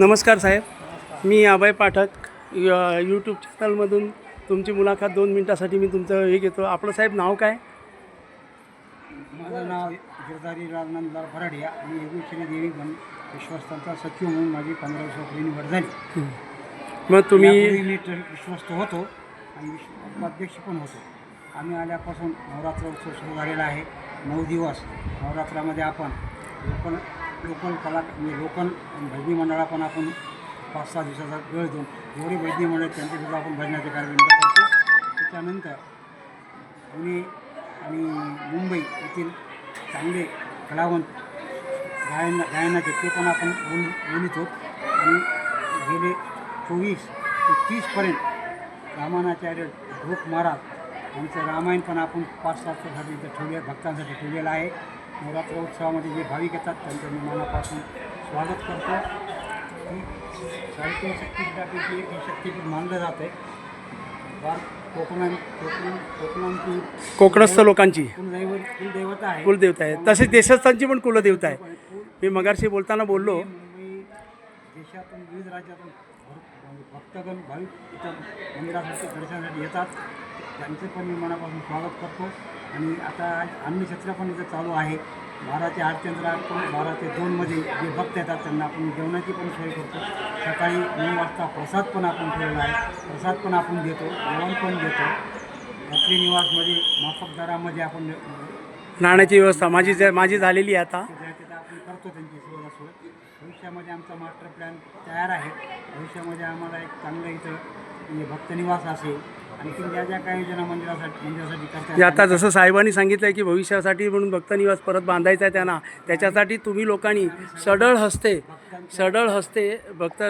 नमस्कार साहेब. मी अभय पाठक य- यूट्यूब चॅनलमधून तुमची मुलाखत दोन मिनटासाठी मी तुमचं हे घेतो. आपलं साहेब नाव काय? माझं नाव गिरधारी राजनंदलाल भराडिया मी योगेश्वरी देवी बन विश्वस्तांचा सचिव म्हणून माझी पंधरा वर्षापूर्वी निवड झाली. मग तुम्ही मी विश्वस्त होतो आणि विश्व उपाध्यक्ष पण होतो. आम्ही आल्यापासून नवरात्र उत्सव सुरू झालेला आहे. नऊ दिवस नवरात्रामध्ये आपण लोकल लोकल कला म्हणजे लोकल भजनी मंडळा पण आपण पाच सहा दिवसाचा वेळ देऊन जेवढे भजनी मंडळ त्यांच्यासुद्धा आपण भजनाचे कार्यक्रम करतो. त्याच्यानंतर पुणे आणि मुंबई येथील चांगले कलावंत गायन गायनाचे ते पण आपण बोल बोलित होत आणि गेले चोवीस ते तीसपर्यंत रामानाचार्य ढोक महाराज यांचं रामायण पण आपण पाच सात वर्षासाठी इथं ठेवले भक्तांसाठी ठेवलेलं आहे. नवरात्र उत्सवामध्ये जे भाविक येतात त्यांचं मी मनापासून स्वागत करतो. साहित्य शक्तीपीठापैकी एक शक्तीपीठ मानलं जातं आहे फार कोकणां कोकण कोकणांची कोकणस्थ लोकांची. कुलदैवत कुलदैवता आहे. कुलदेवता आहे. तसेच देशस्थांची पण कुलदेवता आहे. मी मगाशी बोलताना बोललो. मुंबई देशातून विविध राज्यातून भक्तगण भाविक इथं मंदिरासाठी दर्शनासाठी येतात. त्यांचं पण मी मनापासून स्वागत करतो. आणि आता अन्नछत्र पण इथं चालू आहे. बारा ते आठ केंद्र आपण बारा ते दोनमध्ये जे भक्त येतात त्यांना आपण जेवणाची पण सोय करतो. सकाळी नऊ वाजता प्रसाद पण आपण ठेवलेला आहे. प्रसाद पण आपण देतो जेवण पण देतो. रात्री निवासमध्ये माफक दरामध्ये आपण नाण्याची व्यवस्था माझी जे- माझी झालेली आहे आता. आपण करतो त्यांची सोय सोय भविष्यामध्ये आमचा मास्टर प्लॅन तयार आहे. भविष्यामध्ये आम्हाला एक चांगलं इथं म्हणजे भक्तनिवास असेल आणखी ज्या ज्या काही योजना मंदिरासाठी मंदिरासाठी आता जसं साहेबांनी सांगितलं आहे की भविष्यासाठी म्हणून भक्तनिवास परत बांधायचा आहे त्यांना. त्याच्यासाठी तुम्ही लोकांनी सडळ हस्ते सडळ हस्ते भक्त